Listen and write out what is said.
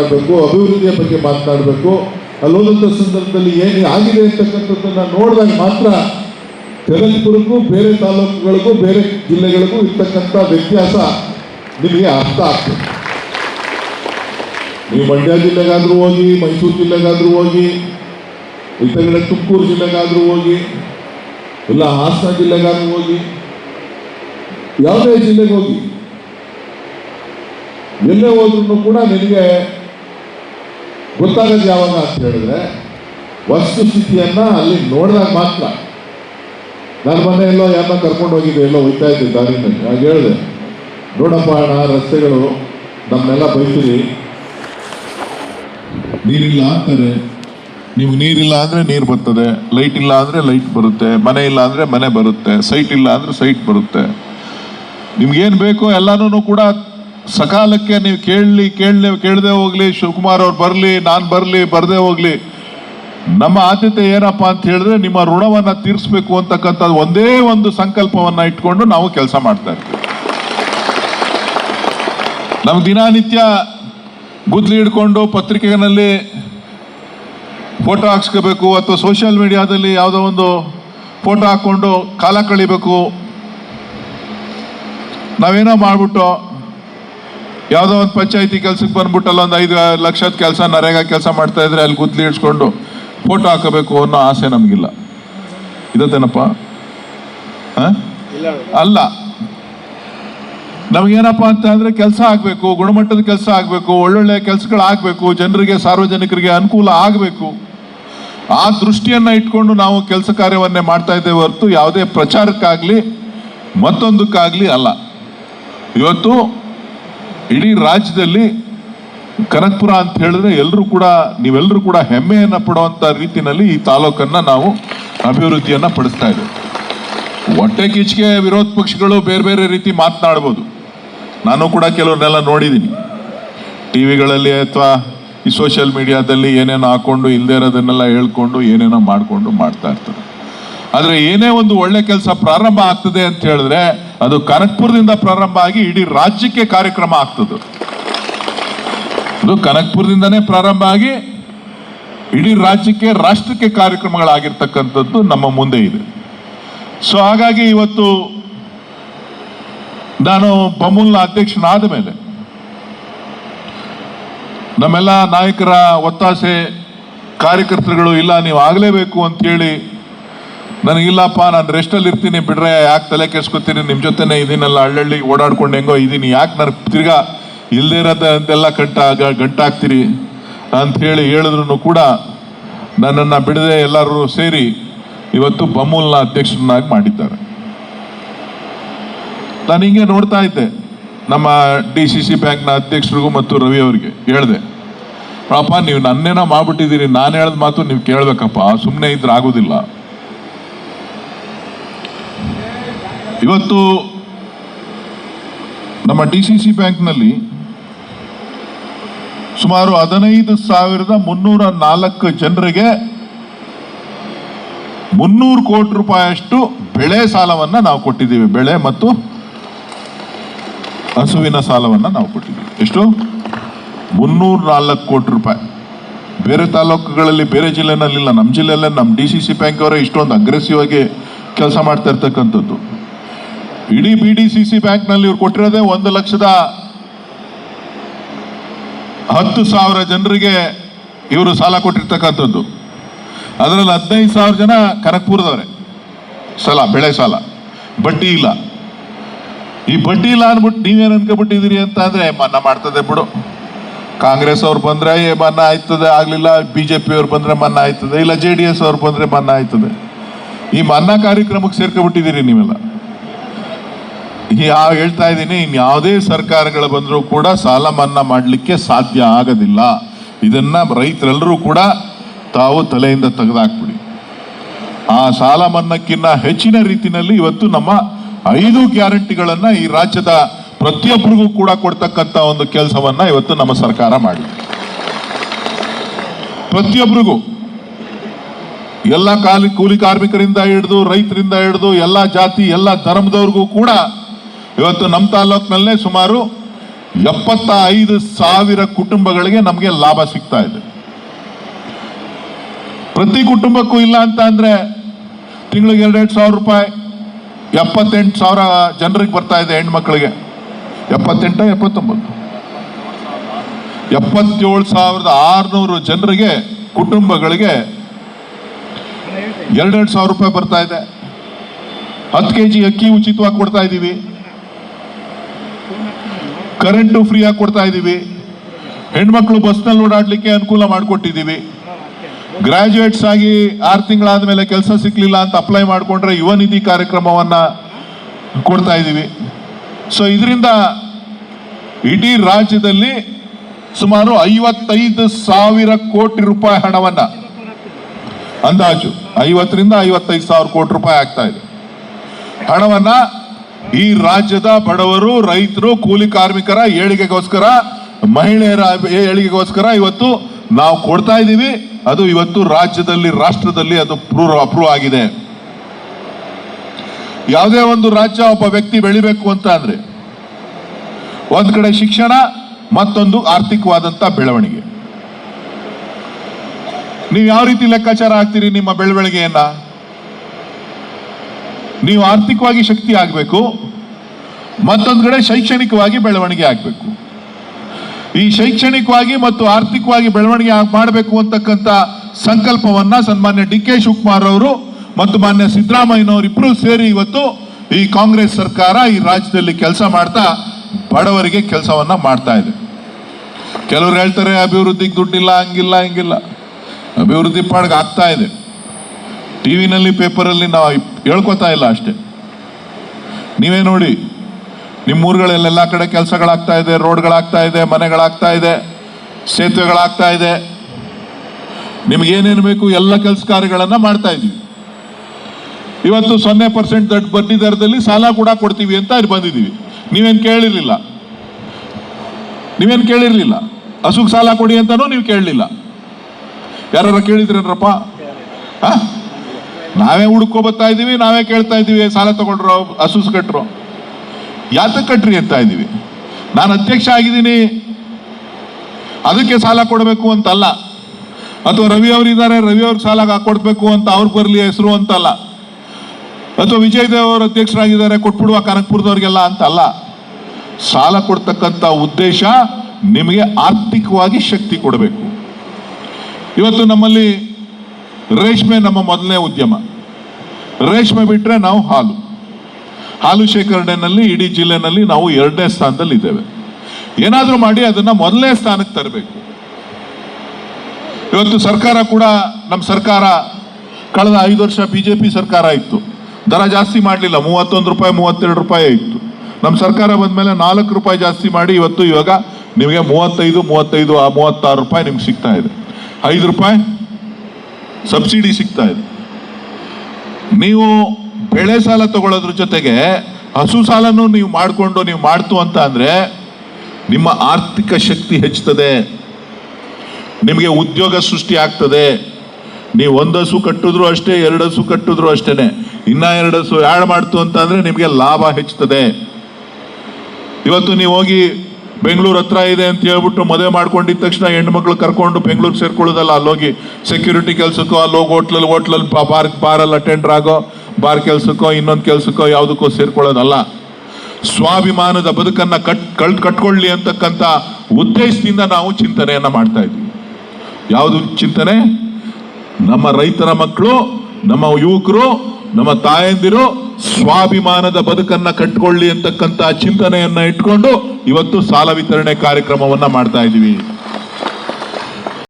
ಮಾಡಬೇಕು ಅಭಿವೃದ್ಧಿಯ ಬಗ್ಗೆ ಮಾತನಾಡಬೇಕು ಅಲ್ಲಿ ಹೋದಂಥ ಸಂದರ್ಭದಲ್ಲಿ ಏನು ಆಗಿದೆ ಅಂತಕ್ಕಂಥದ್ದನ್ನು ನೋಡಿದಾಗ ಮಾತ್ರ ಜಗತ್ಪುರಕ್ಕೂ ಬೇರೆ ತಾಲೂಕುಗಳಿಗೂ, ಬೇರೆ ಜಿಲ್ಲೆಗಳಿಗೂ ಇರ್ತಕ್ಕಂಥ ವ್ಯತ್ಯಾಸ ನಿಮಗೆ ಅರ್ಥ ಆಗ್ತದೆ. ನೀವು ಮಂಡ್ಯ ಜಿಲ್ಲೆಗಾದ್ರೂ ಹೋಗಿ, ಮೈಸೂರು ಜಿಲ್ಲೆಗಾದ್ರೂ ಹೋಗಿ ಇಲ್ಲ ತುಮಕೂರು ಜಿಲ್ಲೆಗಾದ್ರೂ ಹೋಗಿ, ಇಲ್ಲ ಹಾಸನ ಜಿಲ್ಲೆಗಾದ್ರೂ ಹೋಗಿ, ಯಾವುದೇ ಜಿಲ್ಲೆಗೆ ಹೋಗಿ, ಎಲ್ಲೇ ಹೋದ್ರೂ ಕೂಡ ನಿನಗೆ ಗೊತ್ತಾಗೋದು ಯಾವಾಗ ಅಂತ ಹೇಳಿದ್ರೆ ವಸ್ತುಸ್ಥಿತಿಯನ್ನ ಅಲ್ಲಿ ನೋಡಿದಾಗ ಮಾತ್ರ. ನಾನು ಮನೆ ಎಲ್ಲೋ ಯಾರನ್ನ ಕರ್ಕೊಂಡು ಹೋಗಿದ್ದೆ, ಎಲ್ಲ ಹೋಗ್ತಾ ಇದ್ದೆ ದಾರಿನಲ್ಲಿ ಆಗ ಹೇಳಿದೆ. ನೋಡಪ್ಪ ಅಣ್ಣ, ರಸ್ತೆಗಳು ನಮ್ಮನ್ನೆಲ್ಲ ಬೈತೀರಿ. ನೀರಿಲ್ಲ ಅಂತಾರೆ. ನೀವು ನೀರಿಲ್ಲ ಅಂದ್ರೆ ನೀರು ಬರ್ತದೆ, ಲೈಟ್ ಇಲ್ಲ ಅಂದ್ರೆ ಲೈಟ್ ಬರುತ್ತೆ, ಮನೆ ಇಲ್ಲ ಅಂದ್ರೆ ಮನೆ ಬರುತ್ತೆ, ಸೈಟ್ ಇಲ್ಲ ಅಂದ್ರೆ ಸೈಟ್ ಬರುತ್ತೆ. ನಿಮ್ಗೇನು ಬೇಕೋ ಎಲ್ಲಾನು ಕೂಡ ಸಕಾಲಕ್ಕೆ ನೀವು ಕೇಳಲಿ ಕೇಳಲಿ, ಕೇಳದೆ ಹೋಗ್ಲಿ, ಶಿವಕುಮಾರ್ ಅವ್ರು ಬರಲಿ, ನಾನು ಬರಲಿ, ಬರದೆ ಹೋಗ್ಲಿ. ನಮ್ಮ ಆದ್ಯತೆ ಏನಪ್ಪ ಅಂತ ಹೇಳಿದ್ರೆ ನಿಮ್ಮ ಋಣವನ್ನು ತೀರಿಸಬೇಕು ಅಂತಕ್ಕಂಥ ಒಂದೇ ಒಂದು ಸಂಕಲ್ಪವನ್ನ ಇಟ್ಕೊಂಡು ನಾವು ಕೆಲಸ ಮಾಡ್ತಾ ಇರ್ತೀವಿ. ನಮ್ಗೆ ದಿನನಿತ್ಯ ಗುದ್ಲಿ ಹಿಡ್ಕೊಂಡು ಪತ್ರಿಕೆಗಳಲ್ಲಿ ಫೋಟೋ ಹಾಕ್ಸ್ಕೋಬೇಕು ಅಥವಾ ಸೋಷಿಯಲ್ ಮೀಡಿಯಾದಲ್ಲಿ ಯಾವುದೋ ಒಂದು ಫೋಟೋ ಹಾಕ್ಕೊಂಡು ಕಾಲ ಕಳಿಬೇಕು. ನಾವೇನೋ ಮಾಡ್ಬಿಟ್ಟು ಯಾವುದೋ ಒಂದು ಪಂಚಾಯತಿ ಕೆಲ್ಸಕ್ಕೆ ಬಂದ್ಬಿಟ್ಟಲ್ಲ ಒಂದು ಐದು ಲಕ್ಷದ ಕೆಲಸ, ನರೇಗಾ ಕೆಲಸ ಮಾಡ್ತಾ ಇದ್ರೆ ಅಲ್ಲಿ ಗುದ್ಲಿ ಇಡ್ಸ್ಕೊಂಡು ಫೋಟೋ ಹಾಕಬೇಕು ಅನ್ನೋ ಆಸೆ ನಮಗಿಲ್ಲ. ಇದತ್ತೇನಪ್ಪ? ಹ? ಅಲ್ಲ. ನಮಗೇನಪ್ಪ ಅಂತ ಅಂದರೆ ಕೆಲಸ ಆಗಬೇಕು, ಗುಣಮಟ್ಟದ ಕೆಲಸ ಆಗಬೇಕು, ಒಳ್ಳೊಳ್ಳೆ ಕೆಲಸಗಳು ಆಗಬೇಕು, ಜನರಿಗೆ, ಸಾರ್ವಜನಿಕರಿಗೆ ಅನುಕೂಲ ಆಗಬೇಕು. ಆ ದೃಷ್ಟಿಯನ್ನ ಇಟ್ಕೊಂಡು ನಾವು ಕೆಲಸ ಕಾರ್ಯವನ್ನೇ ಮಾಡ್ತಾ ಇದ್ದೇವೆ ಹೊರತು ಯಾವುದೇ ಪ್ರಚಾರಕ್ಕಾಗಲಿ ಮತ್ತೊಂದಕ್ಕಾಗಲಿ ಅಲ್ಲ. ಇವತ್ತು ಇಡೀ ರಾಜ್ಯದಲ್ಲಿ ಕನಕ್ಪುರ ಅಂತ ಹೇಳಿದ್ರೆ ಎಲ್ಲರೂ ಕೂಡ ನೀವೆಲ್ಲರೂ ಕೂಡ ಹೆಮ್ಮೆಯನ್ನು ಪಡುವಂತ ರೀತಿಯಲ್ಲಿ ಈ ತಾಲೂಕನ್ನ ನಾವು ಅಭಿವೃದ್ಧಿಯನ್ನ ಪಡಿಸ್ತಾ ಇದ್ದೇವೆ. ಹೊಟ್ಟೆ ಕಿಚ್ಚಿಗೆ ವಿರೋಧ ಪಕ್ಷಗಳು ಬೇರೆ ಬೇರೆ ರೀತಿ ಮಾತನಾಡ್ಬೋದು. ನಾನು ಕೂಡ ಕೆಲವನ್ನೆಲ್ಲ ನೋಡಿದ್ದೀನಿ. ಟಿ ವಿಗಳಲ್ಲಿ ಅಥವಾ ಈ ಸೋಷಿಯಲ್ ಮೀಡಿಯಾದಲ್ಲಿ ಏನೇನೋ ಹಾಕೊಂಡು ಇಲ್ಲದೇ ಇರೋದನ್ನೆಲ್ಲ ಹೇಳ್ಕೊಂಡು, ಏನೇನೋ ಮಾಡಿಕೊಂಡು, ಮಾಡ್ತಾ ಇರ್ತಾರೆ. ಆದರೆ ಏನೇ ಒಂದು ಒಳ್ಳೆ ಕೆಲಸ ಪ್ರಾರಂಭ ಆಗ್ತದೆ ಅಂತ ಹೇಳಿದ್ರೆ ಅದು ಕನಕ್ಪುರದಿಂದ ಪ್ರಾರಂಭ ಆಗಿ ಇಡೀ ರಾಜ್ಯಕ್ಕೆ ಕಾರ್ಯಕ್ರಮ ಆಗ್ತದೆ. ಅದು ಕನಕ್ಪುರದಿಂದನೇ ಪ್ರಾರಂಭ ಆಗಿ ಇಡೀ ರಾಜ್ಯಕ್ಕೆ, ರಾಷ್ಟ್ರಕ್ಕೆ ಕಾರ್ಯಕ್ರಮಗಳಾಗಿರ್ತಕ್ಕಂಥದ್ದು ನಮ್ಮ ಮುಂದೆ ಇದೆ. ಸೊ ಹಾಗಾಗಿ ಇವತ್ತು ನಾನು ಬಮೂಲ್ನ ಅಧ್ಯಕ್ಷನಾದ ಮೇಲೆ ನಮ್ಮೆಲ್ಲ ನಾಯಕರ ಒತ್ತಾಸೆ ಕಾರ್ಯಕರ್ತರುಗಳು, ಇಲ್ಲ, ನೀವು ಆಗಲೇಬೇಕು ಅಂತೇಳಿ ನನಗಿಲ್ಲಪ್ಪ, ನಾನು ರೆಸ್ಟಲ್ಲಿ ಇರ್ತೀನಿ, ಬಿಡ್ರೆ ಯಾಕೆ ತಲೆ ಕೆಡ್ಸ್ಕೊತೀನಿ? ನಿಮ್ಮ ಜೊತೆನೇ ಇದೀನಲ್ಲ ಹಳ್ಳಳ್ಳಿ ಓಡಾಡ್ಕೊಂಡು ಹೆಂಗೋ ಇದೀನಿ. ಯಾಕೆ ನಾನು ತಿರ್ಗಾ ಇಲ್ದೇ ಇರೋದ ಅಂತೆಲ್ಲ ಗಂಟ ಗಂಟಾಗ್ತೀರಿ ಅಂತ ಹೇಳಿ ಹೇಳಿದ್ರು ಕೂಡ ನನ್ನನ್ನು ಬಿಡದೆ ಎಲ್ಲರೂ ಸೇರಿ ಇವತ್ತು ಬಮೂಲ್ನ ಅಧ್ಯಕ್ಷರನ್ನಾಗಿ ಮಾಡಿದ್ದಾರೆ. ನಾನು ಹಿಂಗೆ ನೋಡ್ತಾ ಇದ್ದೆ. ನಮ್ಮ ಡಿ ಸಿ ಸಿ ಬ್ಯಾಂಕ್ನ ಅಧ್ಯಕ್ಷರಿಗೂ ಮತ್ತು ರವಿ ಅವರಿಗೆ ಹೇಳಿದೆ. ಪಾಪ, ನೀವು ನನ್ನೇನೋ ಮಾಡ್ಬಿಟ್ಟಿದ್ದೀರಿ. ನಾನು ಹೇಳಿದ ಮಾತು ನೀವು ಕೇಳಬೇಕಪ್ಪ. ಸುಮ್ಮನೆ ಇದ್ರೆ ಆಗೋದಿಲ್ಲ. ಇವತ್ತು ನಮ್ಮ ಡಿ ಸಿ ಸಿ ಬ್ಯಾಂಕ್ನಲ್ಲಿ ಸುಮಾರು ಹದಿನೈದು ಸಾವಿರದ ಮುನ್ನೂರ ನಾಲ್ಕು ಜನರಿಗೆ ಮುನ್ನೂರು ಕೋಟಿ ರೂಪಾಯಿಯಷ್ಟು ಬೆಳೆ ಸಾಲವನ್ನು ನಾವು ಕೊಟ್ಟಿದ್ದೀವಿ. ಬೆಳೆ ಮತ್ತು ಹಸುವಿನ ಸಾಲವನ್ನು ನಾವು ಕೊಟ್ಟಿದ್ದೀವಿ. ಎಷ್ಟು? ಮುನ್ನೂರ ನಾಲ್ಕು ಕೋಟಿ ರೂಪಾಯಿ. ಬೇರೆ ತಾಲೂಕುಗಳಲ್ಲಿ, ಬೇರೆ ಜಿಲ್ಲೆನಲ್ಲಿಲ್ಲ. ನಮ್ಮ ಜಿಲ್ಲೆಯಲ್ಲೇ ನಮ್ಮ ಡಿ ಸಿ ಸಿ ಬ್ಯಾಂಕ್ ಅವರೇ ಇಷ್ಟೊಂದು ಅಗ್ರೆಸಿವ್ ಆಗಿ ಕೆಲಸ ಮಾಡ್ತಾ ಇರ್ತಕ್ಕಂಥದ್ದು. ಇಡೀ ಬಿ ಡಿ ಸಿ ಸಿ ಬ್ಯಾಂಕ್ನಲ್ಲಿ ಇವ್ರು ಕೊಟ್ಟಿರೋದೇ ಒಂದು ಲಕ್ಷದ ಹತ್ತು ಸಾವಿರ ಜನರಿಗೆ ಇವರು ಸಾಲ ಕೊಟ್ಟಿರ್ತಕ್ಕಂಥದ್ದು. ಅದರಲ್ಲಿ ಹದಿನೈದು ಸಾವಿರ ಜನ ಕರಕ್ಪುರದವ್ರೆ ಸಾಲ, ಬೆಳೆ ಸಾಲ. ಬಡ್ಡಿ ಇಲ್ಲ. ಈ ಬಡ್ಡಿ ಇಲ್ಲ ಅಂದ್ಬಿಟ್ಟು ನೀವೇನು ಅನ್ಕೊಬಿಟ್ಟಿದ್ದೀರಿ ಅಂತ ಅಂದ್ರೆ ಮನ್ನಾ ಮಾಡ್ತದೆ ಬಿಡು. ಕಾಂಗ್ರೆಸ್ ಅವ್ರು ಬಂದ್ರೆ ಮನ್ನಾ ಆಯ್ತದೆ, ಆಗ್ಲಿಲ್ಲ. ಪಿ ಅವ್ರು ಬಂದ್ರೆ ಮನ್ನಾ ಆಯ್ತದೆ. ಇಲ್ಲ ಜೆ ಡಿ ಎಸ್ ಅವ್ರು ಬಂದ್ರೆ ಮನ್ನಾ ಆಯ್ತದೆ. ಈ ಮನ್ನಾ ಕಾರ್ಯಕ್ರಮಕ್ಕೆ ಸೇರ್ಕೊಬಿಟ್ಟಿದ್ದೀರಿ ನೀವೆಲ್ಲ. ಯಾವ ಹೇಳ್ತಾ ಇದ್ದೀನಿ ಇನ್ಯಾವುದೇ ಸರ್ಕಾರಗಳು ಬಂದರೂ ಕೂಡ ಸಾಲ ಮನ್ನಾ ಮಾಡಲಿಕ್ಕೆ ಸಾಧ್ಯ ಆಗೋದಿಲ್ಲ. ಇದನ್ನು ರೈತರೆಲ್ಲರೂ ಕೂಡ ತಾವು ತಲೆಯಿಂದ ತೆಗೆದಾಕ್ಬಿಡಿ. ಆ ಸಾಲ ಮನ್ನಾಕ್ಕಿನ್ನ ಹೆಚ್ಚಿನ ರೀತಿಯಲ್ಲಿ ಇವತ್ತು ನಮ್ಮ ಐದು ಗ್ಯಾರಂಟಿಗಳನ್ನು ಈ ರಾಜ್ಯದ ಪ್ರತಿಯೊಬ್ಬರಿಗೂ ಕೂಡ ಕೊಡ್ತಕ್ಕಂಥ ಒಂದು ಕೆಲಸವನ್ನ ಇವತ್ತು ನಮ್ಮ ಸರ್ಕಾರ ಮಾಡಿ ಪ್ರತಿಯೊಬ್ಬರಿಗೂ. ಎಲ್ಲ ಕಾಲಿ, ಕೂಲಿ ಕಾರ್ಮಿಕರಿಂದ ಹಿಡಿದು, ರೈತರಿಂದ ಹಿಡಿದು, ಎಲ್ಲ ಜಾತಿ, ಎಲ್ಲ ಧರ್ಮದವ್ರಿಗೂ ಕೂಡ ಇವತ್ತು ನಮ್ಮ ತಾಲೂಕಿನಲ್ಲೇ ಸುಮಾರು ಎಪ್ಪತ್ತ ಐದು ಸಾವಿರ ಕುಟುಂಬಗಳಿಗೆ ನಮಗೆ ಲಾಭ ಸಿಗ್ತಾ ಇದೆ. ಪ್ರತಿ ಕುಟುಂಬಕ್ಕೂ ಇಲ್ಲ ಅಂತ ಅಂದ್ರೆ ತಿಂಗಳಿಗೆ ಎರಡೆರಡು ಸಾವಿರ ರೂಪಾಯಿ, ಎಪ್ಪತ್ತೆಂಟು ಸಾವಿರ ಜನರಿಗೆ ಬರ್ತಾ ಇದೆ ಹೆಣ್ಮಕ್ಳಿಗೆ. ಎಪ್ಪತ್ತೆಂಟ, ಎಪ್ಪತ್ತೊಂಬತ್ತು? ಎಪ್ಪತ್ತೇಳು ಸಾವಿರದ ಆರುನೂರು ಜನರಿಗೆ, ಕುಟುಂಬಗಳಿಗೆ ಎರಡೆರಡು ಸಾವಿರ ರೂಪಾಯಿ ಬರ್ತಾ ಇದೆ. ಹತ್ತು ಕೆ ಜಿ ಅಕ್ಕಿ ಉಚಿತವಾಗಿ ಕೊಡ್ತಾ ಇದ್ದೀವಿ. ಕರೆಂಟು ಫ್ರೀಯಾಗಿ ಕೊಡ್ತಾ ಇದ್ದೀವಿ. ಹೆಣ್ಮಕ್ಳು ಬಸ್ನಲ್ಲಿ ಓಡಾಡಲಿಕ್ಕೆ ಅನುಕೂಲ ಮಾಡಿಕೊಟ್ಟಿದ್ದೀವಿ. ಗ್ರಾಜುಯೇಟ್ಸ್ ಆಗಿ ಆರು ತಿಂಗಳಾದ ಮೇಲೆ ಕೆಲಸ ಸಿಕ್ಕಲಿಲ್ಲ ಅಂತ ಅಪ್ಲೈ ಮಾಡಿಕೊಂಡ್ರೆ ಯುವ ನಿಧಿ ಕಾರ್ಯಕ್ರಮವನ್ನ ಕೊಡ್ತಾ ಇದ್ದೀವಿ. ಸೊ ಇದರಿಂದ ಇಡೀ ರಾಜ್ಯದಲ್ಲಿ ಸುಮಾರು ಐವತ್ತೈದು ಸಾವಿರ ಕೋಟಿ ರೂಪಾಯಿ ಹಣವನ್ನ ಅಂದಾಜು ಐವತ್ತರಿಂದ ಐವತ್ತೈದು ಸಾವಿರ ಕೋಟಿ ರೂಪಾಯಿ ಆಗ್ತಾ ಇದೆ. ಹಣವನ್ನ ಈ ರಾಜ್ಯದ ಬಡವರು, ರೈತರು, ಕೂಲಿ ಕಾರ್ಮಿಕರ ಏಳಿಗೆಗೋಸ್ಕರ, ಮಹಿಳೆಯರ ಏಳಿಗೆಗೋಸ್ಕರ ಇವತ್ತು ನಾವು ಕೊಡ್ತಾ ಇದ್ದೀವಿ. ಅದು ಇವತ್ತು ರಾಜ್ಯದಲ್ಲಿ, ರಾಷ್ಟ್ರದಲ್ಲಿ ಅದು ಪ್ರೂವ್ ಅಪ್ರೂವ್ ಆಗಿದೆ. ಯಾವುದೇ ಒಂದು ರಾಜ್ಯ ಒಬ್ಬ ವ್ಯಕ್ತಿ ಬೆಳಿಬೇಕು ಅಂತ ಅಂದ್ರೆ, ಒಂದ್ ಕಡೆ ಶಿಕ್ಷಣ, ಮತ್ತೊಂದು ಆರ್ಥಿಕವಾದಂತ ಬೆಳವಣಿಗೆ. ನೀವು ಯಾವ ರೀತಿ ಲೆಕ್ಕಾಚಾರ ಹಾಕ್ತೀರಿ ನಿಮ್ಮ ಬೆಳವಣಿಗೆಯನ್ನ? ನೀವು ಆರ್ಥಿಕವಾಗಿ ಶಕ್ತಿ ಆಗಬೇಕು, ಮತ್ತೊಂದು ಕಡೆ ಶೈಕ್ಷಣಿಕವಾಗಿ ಬೆಳವಣಿಗೆ ಆಗಬೇಕು. ಈ ಶೈಕ್ಷಣಿಕವಾಗಿ ಮತ್ತು ಆರ್ಥಿಕವಾಗಿ ಬೆಳವಣಿಗೆ ಮಾಡಬೇಕು ಅಂತಕ್ಕಂಥ ಸಂಕಲ್ಪವನ್ನ ಸನ್ಮಾನ್ಯ ಡಿ ಕೆ ಶಿವಕುಮಾರ್ ಅವರು ಮತ್ತು ಮಾನ್ಯ ಸಿದ್ದರಾಮಯ್ಯನವರು ಇಬ್ಬರು ಸೇರಿ ಇವತ್ತು ಈ ಕಾಂಗ್ರೆಸ್ ಸರ್ಕಾರ ಈ ರಾಜ್ಯದಲ್ಲಿ ಕೆಲಸ ಮಾಡ್ತಾ ಬಡವರಿಗೆ ಕೆಲಸವನ್ನ ಮಾಡ್ತಾ ಇದೆ. ಕೆಲವರು ಹೇಳ್ತಾರೆ ಅಭಿವೃದ್ಧಿಗೆ ದುಡ್ಡಿಲ್ಲ, ಹಂಗಿಲ್ಲ, ಹಿಂಗಿಲ್ಲ. ಅಭಿವೃದ್ಧಿ ಪಾಡ್ಗೆ ಆಗ್ತಾ ಇದೆ. ಟಿವಿನಲ್ಲಿ ಪೇಪರಲ್ಲಿ ನಾವು ಹೇಳ್ಕೊತಾ ಇಲ್ಲ ಅಷ್ಟೇ. ನೀವೇ ನೋಡಿ ನಿಮ್ಮ ಊರುಗಳಲ್ಲೆಲ್ಲ ಕಡೆ ಕೆಲಸಗಳಾಗ್ತಾ ಇದೆ, ರೋಡ್ಗಳಾಗ್ತಾ ಇದೆ, ಮನೆಗಳಾಗ್ತಾ ಇದೆ, ಸೇತುವೆಗಳಾಗ್ತಾ ಇದೆ. ನಿಮ್ಗೆ ಏನೇನು ಬೇಕು? ಎಲ್ಲ ಕೆಲಸ ಕಾರ್ಯಗಳನ್ನು ಮಾಡ್ತಾ ಇದೀವಿ ಇವತ್ತು ಸೊನ್ನೆ ಪರ್ಸೆಂಟ್ ದಟ್ ಬಡ್ಡಿ ದರದಲ್ಲಿ ಸಾಲ ಕೂಡ ಕೊಡ್ತೀವಿ ಅಂತ ಇಲ್ಲಿ ಬಂದಿದ್ದೀವಿ. ನೀವೇನು ಕೇಳಿರ್ಲಿಲ್ಲ. ನೀವೇನು ಕೇಳಿರ್ಲಿಲ್ಲ. ಹಸುಗೆ ಸಾಲ ಕೊಡಿ ಅಂತಾನೂ ನೀವು ಕೇಳಲಿಲ್ಲ. ಯಾರು ಕೇಳಿದ್ರೇನ್ರಪ್ಪ? ಆ? ನಾವೇ ಹುಡ್ಕೊ ಬರ್ತಾ ಇದೀವಿ ನಾವೇ ಕೇಳ್ತಾ ಇದೀವಿ ಸಾಲ ತಗೊಂಡ್ರು, ಅಸೂಸ್ ಕಟ್ರು. ಯಾತಕ್ಕೆ ಕಟ್ರಿ ಅಂತ ಇದೀವಿ ನಾನು ಅಧ್ಯಕ್ಷ ಆಗಿದ್ದೀನಿ. ಅದಕ್ಕೆ ಸಾಲ ಕೊಡಬೇಕು ಅಂತಲ್ಲ. ಅಥವಾ ರವಿ ಅವರಿದ್ದಾರೆ ರವಿ ಅವ್ರಿಗೆ ಸಾಲ ಕೊಡ್ಬೇಕು ಅಂತ ಅವ್ರಿಗೆ ಬರಲಿ ಹೆಸರು ಅಂತಲ್ಲ. ಅಥವಾ ವಿಜಯ್ ದೇವ್ ಅವರು ಅಧ್ಯಕ್ಷರಾಗಿದ್ದಾರೆ, ಕೊಟ್ಬಿಡುವ ಕನಕಪುರದವ್ರಿಗೆಲ್ಲ ಅಂತಲ್ಲ. ಸಾಲ ಕೊಡ್ತಕ್ಕಂಥ ಉದ್ದೇಶ ನಿಮಗೆ ಆರ್ಥಿಕವಾಗಿ ಶಕ್ತಿ ಕೊಡಬೇಕು. ಇವತ್ತು ನಮ್ಮಲ್ಲಿ ರೇಷ್ಮೆ ನಮ್ಮ ಮೊದಲನೇ ಉದ್ಯಮ. ರೇಷ್ಮೆ ಬಿಟ್ಟರೆ ನಾವು ಹಾಲು. ಹಾಲು ಶೇಖರಣೆಯಲ್ಲಿ ಇಡೀ ಜಿಲ್ಲೆನಲ್ಲಿ ನಾವು ಎರಡನೇ ಸ್ಥಾನದಲ್ಲಿ ಇದ್ದೇವೆ. ಏನಾದರೂ ಮಾಡಿ ಅದನ್ನ ಮೊದಲನೇ ಸ್ಥಾನಕ್ಕೆ ತರಬೇಕು. ಇವತ್ತು ಸರ್ಕಾರ ಕೂಡ ನಮ್ಮ ಸರ್ಕಾರ ಕಳೆದ ಐದು ವರ್ಷ ಬಿಜೆಪಿ ಸರ್ಕಾರ ಇತ್ತು. ದರ ಜಾಸ್ತಿ ಮಾಡಲಿಲ್ಲ, ಮೂವತ್ತೊಂದು ರೂಪಾಯಿ, ಮೂವತ್ತೆರಡು ರೂಪಾಯಿ ಇತ್ತು. ನಮ್ಮ ಸರ್ಕಾರ ಬಂದ ಮೇಲೆ ನಾಲ್ಕು ರೂಪಾಯಿ ಜಾಸ್ತಿ ಮಾಡಿ ಇವತ್ತು ಇವಾಗ ನಿಮಗೆ ಮೂವತ್ತೈದು ಮೂವತ್ತೈದು, ಮೂವತ್ತಾರು ರೂಪಾಯಿ ನಿಮ್ಗೆ ಸಿಗ್ತಾ ಇದೆ. ಐದು ರೂಪಾಯಿ ಸಬ್ಸಿಡಿ ಸಿಗ್ತಾ ಇದೆ. ನೀವು ಬೆಳೆ ಸಾಲ ತಗೊಳ್ಳೋದ್ರ ಜೊತೆಗೆ ಹಸು ಸಾಲನೂ ನೀವು ಮಾಡಿಕೊಂಡು ನೀವು ಮಾಡ್ತು ಅಂತ ಅಂದರೆ ನಿಮ್ಮ ಆರ್ಥಿಕ ಶಕ್ತಿ ಹೆಚ್ಚುತ್ತದೆ. ನಿಮಗೆ ಉದ್ಯೋಗ ಸೃಷ್ಟಿ ಆಗ್ತದೆ. ನೀವು ಒಂದು ಹಸು ಕಟ್ಟಿದ್ರು ಅಷ್ಟೇ, ಎರಡು ಹಸು ಕಟ್ಟಿದ್ರು ಅಷ್ಟೇ ಇನ್ನ ಎರಡು ಹಸು ಮಾಡ್ತು ಅಂತ ಅಂದರೆ ನಿಮಗೆ ಲಾಭ ಹೆಚ್ಚುತ್ತದೆ. ಇವತ್ತು ನೀವು ಹೋಗಿ ಬೆಂಗಳೂರು ಹತ್ರ ಇದೆ ಅಂತ ಹೇಳ್ಬಿಟ್ಟು ಮದುವೆ ಮಾಡ್ಕೊಂಡಿದ್ದ ತಕ್ಷಣ ಹೆಣ್ಮಕ್ಳು ಕರ್ಕೊಂಡು ಬೆಂಗಳೂರು ಸೇರ್ಕೊಳ್ಳೋದಲ್ಲ ಅಲ್ಲೋಗಿ ಸೆಕ್ಯೂರಿಟಿ ಕೆಲಸಕ್ಕೋ ಅಲ್ಲೋಗಿ ಹೋಟ್ಲಲ್ಲಿ ಹೋಟ್ಲಲ್ಲಿ ಬಾರ್ ಬಾರಲ್ಲಿ ಅಟೆಂಡರ್ ಆಗೋ ಬಾರ್ ಕೆಲಸಕ್ಕೋ, ಇನ್ನೊಂದು ಕೆಲಸಕ್ಕೋ, ಯಾವುದಕ್ಕೋ ಸೇರ್ಕೊಳ್ಳೋದಲ್ಲ. ಸ್ವಾಭಿಮಾನದ ಬದುಕನ್ನು ಕಟ್, ಕಳ್, ಕಟ್ಕೊಳ್ಳಿ ಅಂತಕ್ಕಂಥ ಉದ್ದೇಶದಿಂದ ನಾವು ಚಿಂತನೆಯನ್ನು ಮಾಡ್ತಾ ಇದ್ವಿ. ಯಾವುದು ಚಿಂತನೆ? ನಮ್ಮ ರೈತರ ಮಕ್ಕಳು, ನಮ್ಮ ಯುವಕರು ನಮ್ಮ ತಾಯಂದಿರು ಸ್ವಾಭಿಮಾನದ ಬದುಕನ್ನ ಕಟ್ಕೊಳ್ಳಿ ಅಂತಕ್ಕಂಥ ಚಿಂತನೆಯನ್ನ ಇಟ್ಕೊಂಡು ಇವತ್ತು ಸಾಲ ವಿತರಣೆ ಕಾರ್ಯಕ್ರಮವನ್ನ ಮಾಡ್ತಾ ಇದ್ದೀವಿ.